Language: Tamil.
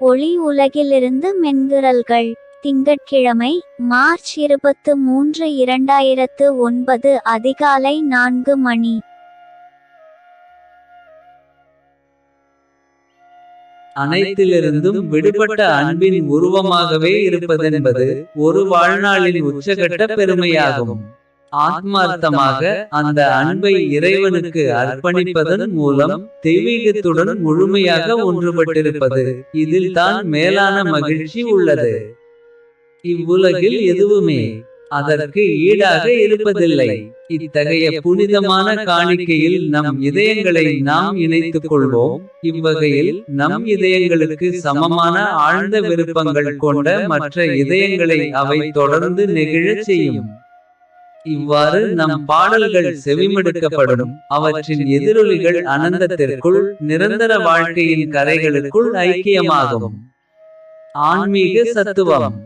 ஒளி உலகிலிருந்து மென்குரல்கள் திங்கட்கிழமை மார்ச் இருபத்து மூன்று இரண்டாயிரத்து ஒன்பது அதிகாலை நான்கு மணி. அனைத்திலிருந்தும் விடுபட்ட அன்பின் உருவமாகவே இருப்பதென்பது ஒரு வாழ்நாளின் உச்சகட்ட பெருமையாகும். ஆத்மார்த்தமாக அந்த அன்பை இறைவனுக்கு அர்ப்பணிப்பதன் மூலம் தெய்வீகத்துடன் முழுமையாக ஒன்றுபட்டிருப்பது. இதில் தான் மேலான மகிழ்ச்சி உள்ளது. இவ்வுலகில் எதுவுமே அதற்கு ஈடாக இருப்பதில்லை. இத்தகைய புனிதமான காணிக்கையில் நம் இதயங்களை நாம் இணைத்துக் கொள்வோம். இவ்வகையில் நம் இதயங்களுக்கு சமமான ஆழ்ந்த விருப்பங்கள் கொண்ட மற்ற இதயங்களை அவை தொடர்ந்து நெகிழச் செய்யும். இவ்வாறு நம் பாடல்கள் செவிமடுக்கப்படும். அவற்றின் எதிரொலிகள் அனந்தத்திற்குள் நிரந்தர வாழ்க்கையின் கரைகளுக்குள் ஐக்கியமாகும். ஆன்மீக சத்துவம்.